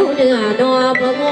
วเนื้อนอประม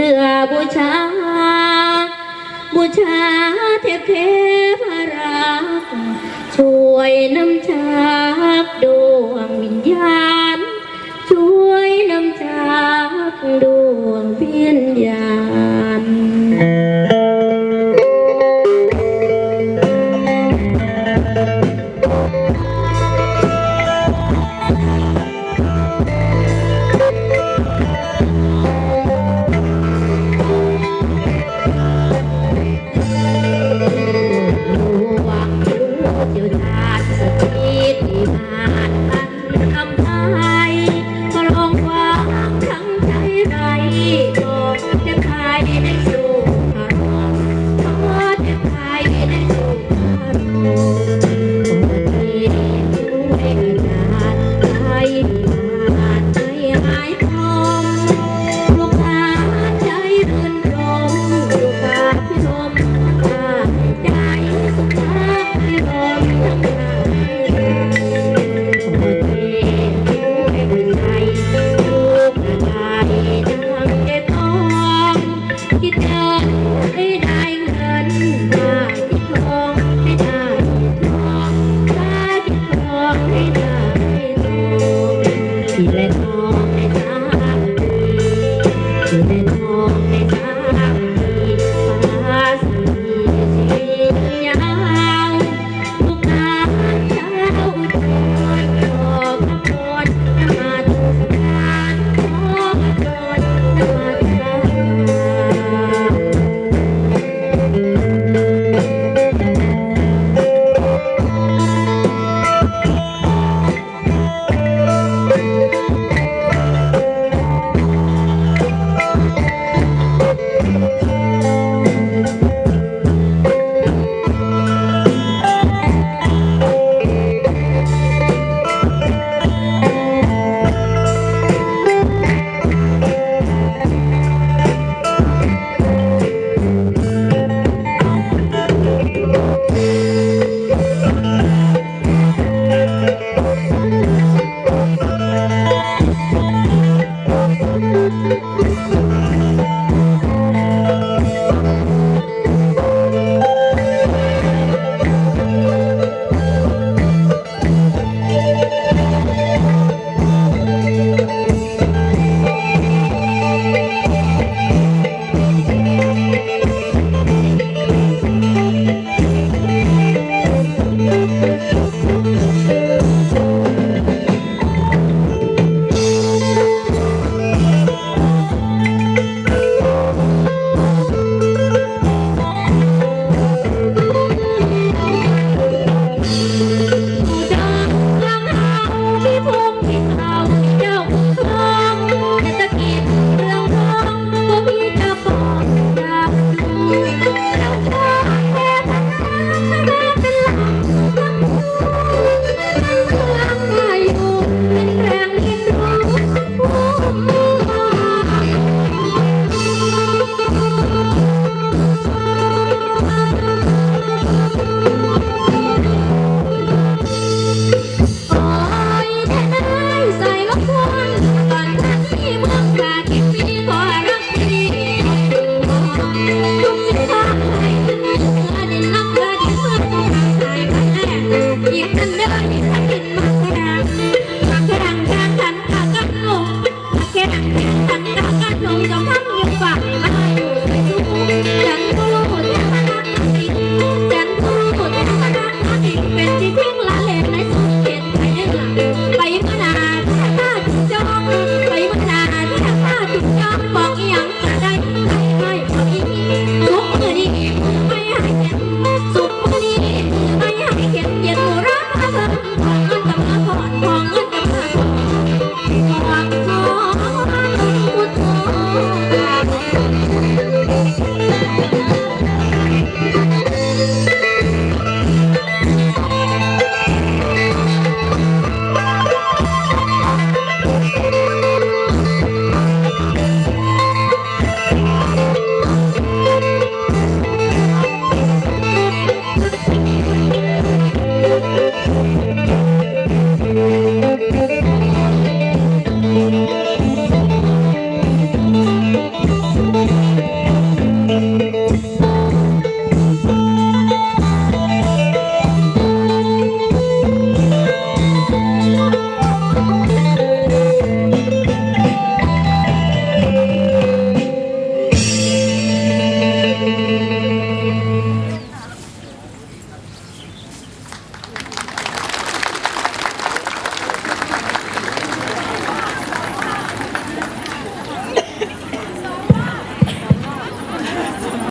พื่อบูชา บูชาเทพเทพรัก ช่วยน้ำชากดวงวิญญาณ ช่วยน้ำชากดวงวิญญา